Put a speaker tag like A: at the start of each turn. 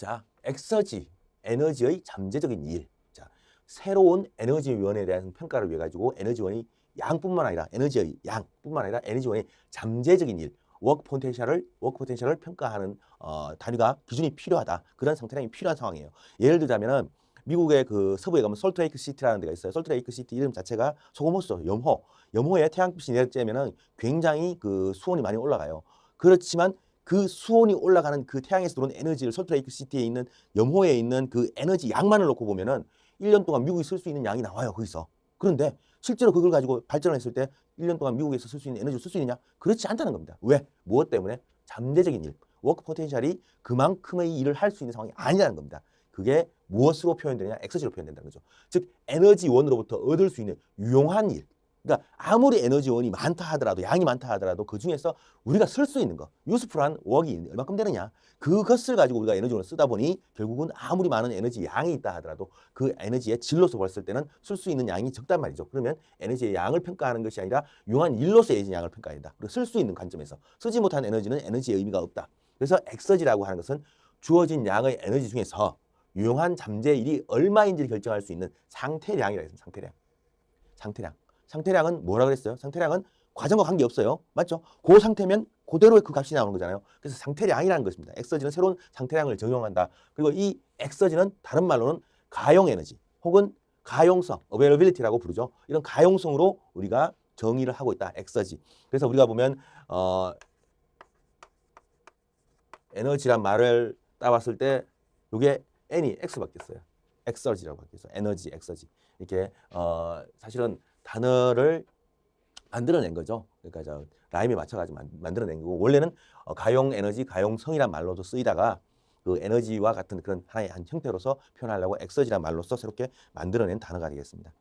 A: 자, 엑서지 에너지의 잠재적인 일. 자, 새로운 에너지원에 대한 평가를 위해 가지고 에너지원이 양뿐만 아니라 에너지의 양뿐만 아니라 에너지원의 잠재적인 일, 워크 포텐셜을 워크 포텐셜을 평가하는 어, 단위가 기준이 필요하다. 그런 상태량이 필요한 상황이에요. 예를 들자면은 미국의 그 서부에 가면 솔트레이크 시티라는 데가 있어요. 솔트레이크 시티 이름 자체가 소금호수죠. 염호. 염호에 태양빛이 내리쬐면은 굉장히 그 수온이 많이 올라가요. 그렇지만 그 수온이 올라가는 그 태양에서 들어오는 에너지를 솔트레이크 시티에 있는 염호에 있는 그 에너지 양만을 놓고 보면은 1년 동안 미국이 쓸 수 있는 양이 나와요. 거기서. 그런데 실제로 그걸 가지고 발전했을 때 1년 동안 미국에서 쓸 수 있는 에너지를 쓸 수 있느냐? 그렇지 않다는 겁니다. 왜? 무엇 때문에? 잠재적인 일. 워크 포텐셜이 그만큼의 일을 할 수 있는 상황이 아니라는 겁니다. 그게 무엇으로 표현되느냐? 엑서지로 표현된다는 거죠. 즉 에너지원으로부터 얻을 수 있는 유용한 일. 그러니까 아무리 에너지원이 많다 하더라도 양이 많다 하더라도 그 중에서 우리가 쓸 수 있는 거, 유스풀한 웍이 얼마큼 되느냐? 그것을 가지고 우리가 에너지원을 쓰다 보니 결국은 아무리 많은 에너지 양이 있다 하더라도 그 에너지의 질로서 봤을 때는 쓸 수 있는 양이 적단 말이죠. 그러면 에너지의 양을 평가하는 것이 아니라 유용한 일로서의 에너지 양을 평가해야 된다. 그리고 쓸 수 있는 관점에서 쓰지 못한 에너지는 에너지의 의미가 없다. 그래서 엑서지라고 하는 것은 주어진 양의 에너지 중에서 유용한 잠재일이 얼마인지를 결정할 수 있는 상태량이라고 했습니다. 상태량. 상태량. 상태량은 뭐라 그랬어요? 상태량은 과정과 관계 없어요. 맞죠? 그 상태면 그대로의 그 값이 나오는 거잖아요. 그래서 상태량이라는 것입니다. 엑서지는 새로운 상태량을 적용한다. 그리고 이 엑서지는 다른 말로는 가용 에너지 혹은 가용성, availability라고 부르죠. 이런 가용성으로 우리가 정의를 하고 있다. 엑서지. 그래서 우리가 보면 어 에너지란 말을 따봤을 때 이게 n이 x 바뀌었어요. 엑서지라고 바뀌었어요. 에너지, 엑서지. 이렇게 어 사실은 단어를 만들어낸 거죠. 그러니까 저 라임에 맞춰가지고 만, 만들어낸 거고 원래는 어, 가용 에너지, 가용성이란 말로도 쓰이다가 그 에너지와 같은 그런 하나의 한 형태로서 표현하려고 엑서지란 말로써 새롭게 만들어낸 단어가 되겠습니다.